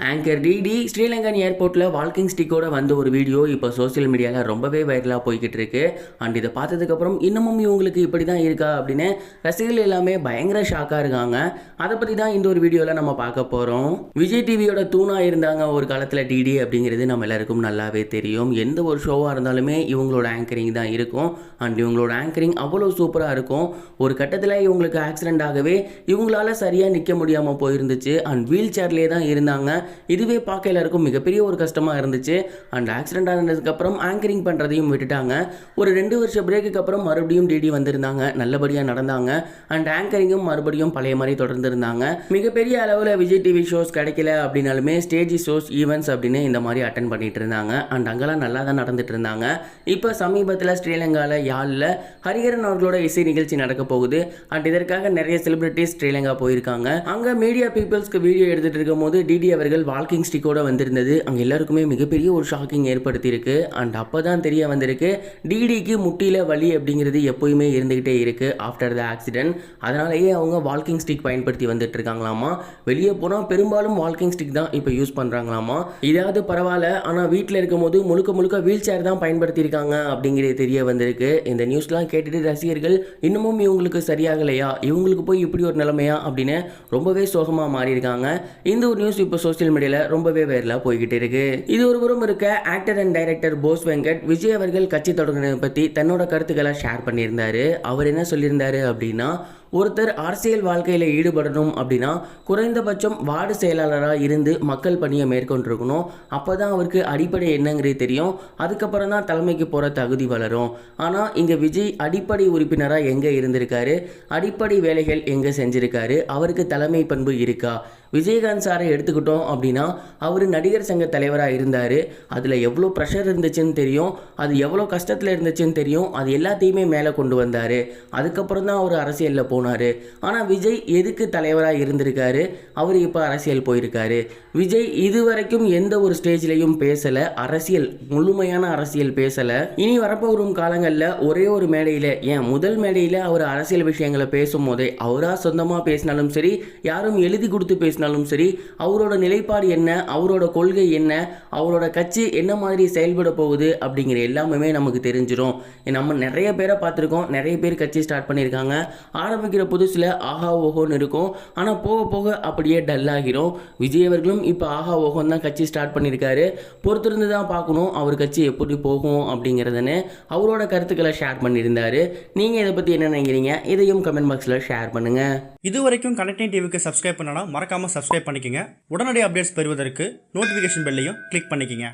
Anchor DD Sri Lankan ஏர்போர்ட்டில் வால்கிங் ஸ்டிக்கோட வந்த ஒரு வீடியோ இப்போ சோஷியல் மீடியாவில் ரொம்பவே வைரலாக போய்கிட்டு இருக்கு. அண்ட் இதை பார்த்ததுக்கப்புறம் இன்னமும் இவங்களுக்கு இப்படி தான் இருக்கா அப்படின்னு ரசிகர்கள் எல்லாமே பயங்கர ஷாக்காக இருக்காங்க. அதை பற்றி தான் இந்த ஒரு வீடியோவில் நம்ம பார்க்க போகிறோம் விஜய் டிவியோட தூணாக இருந்தாங்க ஒரு காலத்தில் டிடி அப்படிங்கிறது நம்ம எல்லாருக்கும் நல்லாவே தெரியும். எந்த ஒரு ஷோவாக இருந்தாலுமே இவங்களோட ஆங்கரிங் தான் இருக்கும். அண்ட் இவங்களோட ஆங்கரிங் அவ்வளோ சூப்பராக இருக்கும். ஒரு கட்டத்தில் இவங்களுக்கு ஆக்சிடென்ட் ஆகவே இவங்களால சரியாக நிற்க முடியாமல் போயிருந்துச்சு. அண்ட் வீல் சேர்லேயே தான் இருந்தாங்க. இதுவே பார்க்க எல்லாருக்கும் மிகப்பெரிய ஒரு கஷ்டமாக இருந்துச்சு. அண்ட் ஆக்சிடென்ட் ஆனதுக்கப்புறம் ஆங்கரிங் பண்ணுறதையும் விட்டுட்டாங்க. ஒரு ரெண்டு வருஷம் பிரேக்குக்கு அப்புறம் மறுபடியும் டிடி வந்திருந்தாங்க. நல்லபடியாக நடந்தாங்க. அண்ட் ஆங்கரிங்கும் மறுபடியும் பழைய மாதிரி தொடர்ந்து இருந்தாங்க மிகப்பெரிய அளவில் விஜய் டிவி ஷோஸ் கிடைக்கல அப்படின்னாலுமே ஸ்டேஜ் ஷோஸ் ஈவெண்ட்ஸ் அப்படின்னு இந்த மாதிரி அட்டன் பண்ணிட்டு இருந்தாங்க. அண்ட் அங்கெல்லாம் நல்லா தான் நடந்துட்டு இருந்தாங்க. இப்போ சமீபத்தில் ஸ்ரீலங்காவில் யாழில் ஹரிஹரன் அவர்களோட இசை நிகழ்ச்சி நடக்க போகுது. அண்ட் இதற்காக நிறைய செலிபிரிட்டிஸ் ஸ்ரீலங்கா போயிருக்காங்க. அங்கே மீடியா பீப்புள்ஸ்க்கு வீடியோ எடுத்துட்டு இருக்கும்போது டிடி அவர்கள் வால்கிங் ஸ்டிக்கோட வந்திருந்தது. அங்கே எல்லாருக்குமே மிகப்பெரிய ஒரு ஷாக்கிங் ஏற்படுத்தியிருக்கு. அண்ட் அப்போ தான் தெரிய வந்திருக்கு டிடிக்கு முட்டியில் வலி அப்படிங்கிறது எப்போயுமே இருந்துக்கிட்டே இருக்கு ஆஃப்டர் த ஆக்சிடென்ட் அதனாலேயே அவங்க வால்கிங் ஸ்டிக் பயன்படுத்தி வந்துட்டு இருக்காங்களாமா வெளியே போனால் பெரும்பாலும் வால்கிங் ஸ்டிக் தான் இப்போ யூஸ் பண்ணுறாங்களாமா இதாவது பரவாயில்ல ஆனால் வீட்டில் இருக்கும்போது முழுக்க முழுக்க வீல் சேர் தான் பயன்படுத்தியிருக்காங்க அப்படிங்கிறது தெரிய வந்திருக்கு. இந்த நியூஸ்லாம் கேட்டுட்டு ரசிகர்கள் இன்னமும் இவங்களுக்கு சரியாகலையா? இவங்களுக்கு போய் இப்படி ஒரு நிலைமையா அப்படின்னு ரொம்பவே சோகமாக மாறியிருக்காங்க. இந்த ஒரு நியூஸ் இப்போ சோஷியல் மீடியாவில் ரொம்பவே வைரலாக போய்கிட்டு இருக்கு. இது ஒரு புறம் இருக்க actor and director Bose Venkat Vijay அவர்கள் கட்சி தொடங்கினதை பற்றி தன்னோட கருத்துக்களை ஷேர் பண்ணியிருந்தாரு. அவர் என்ன சொல்லியிருந்தாரு அப்படின்னா ஒருத்தர் அரசியல் வாழ்க்கையில் ஈடுபடணும் அப்படின்னா குறைந்தபட்சம் வார்டு செயலாளராக இருந்து மக்கள் பணியை மேற்கொண்டிருக்கணும். அப்போ தான் அவருக்கு அடிப்படை என்னங்கிறது தெரியும். அதுக்கப்புறம் தான் தலைமைக்கு போகிற தகுதி வளரும். ஆனால் இங்கே விஜய் அடிப்படை உறுப்பினராக எங்கே இருந்திருக்காரு? அடிப்படை வேலைகள் எங்கே செஞ்சுருக்காரு? அவருக்கு தலைமை பண்பு இருக்கா? விஜயகாந்த் சாரை எடுத்துக்கிட்டோம் அப்படின்னா அவர் நடிகர் சங்க தலைவராக இருந்தார். அதில் எவ்வளோ ப்ரெஷர் இருந்துச்சுன்னு தெரியும். அது எவ்வளோ கஷ்டத்தில் இருந்துச்சுன்னு தெரியும். அது எல்லாத்தையுமே மேலே கொண்டு வந்தார். அதுக்கப்புறம் தான் அவர் அரசியலில் போனார். ஆனால் விஜய் எதுக்கு தலைவராக இருந்திருக்காரு? அவர் இப்போ அரசியல் போயிருக்காரு. விஜய் இதுவரைக்கும் எந்த ஒரு ஸ்டேஜ்லையும் பேசலை. அரசியல் முழுமையான அரசியல் பேசலை. இனி வரப்போகும் காலங்களில் ஒரே ஒரு மேடையில் ஏன் முதல் மேடையில் அவர் அரசியல் விஷயங்களை பேசும்போதே அவராக சொந்தமாக பேசினாலும் சரி யாரும் எழுதி கொடுத்து பேசினாலும் சரி அவரோட நிலைப்பாடு என்ன அவரோட கொள்கை என்ன அவரோட கட்சி என்ன மாதிரி செயல்பட போகுது அப்படிங்கிற எல்லாமே நமக்கு தெரிஞ்சிடும் நம்ம நிறைய பேரை பார்த்துருக்கோம். நிறைய பேர் கட்சி ஸ்டார்ட் பண்ணியிருக்காங்க. ஆரம்பிக்கிற புதுசில் ஆஹா ஓஹோன்னு இருக்கும். ஆனால் போக போக அப்படியே டல் ஆகிரும். விஜய் அவர்களும் இப்போ ஆஹா ஓஹோன்னு தான் கட்சி ஸ்டார்ட் பண்ணியிருக்காரு பொறுத்திருந்து தான் பார்க்கணும். அவர் கட்சி எப்படி போகும் அப்படிங்கிறதுன்னு அவரோட கருத்துக்களை ஷேர் பண்ணியிருந்தாரு. நீங்கள் இதை பற்றி என்ன நினைக்கிறீங்க? இதையும் கமெண்ட் பாக்ஸில் ஷேர் பண்ணுங்கள் இது வரைக்கும் கனெக்டிங் டிவிக்கு சப்ஸ்கிரைப் பண்ணனா மறக்காமல் சப்ஸ்கிரைப் பண்ணிக்கோங்க. உடனடி அப்டேட்ஸ் பெறுவதற்கு நோட்டிஃபிகேஷன் பெல்லையும் கிளிக் பண்ணிக்கங்க.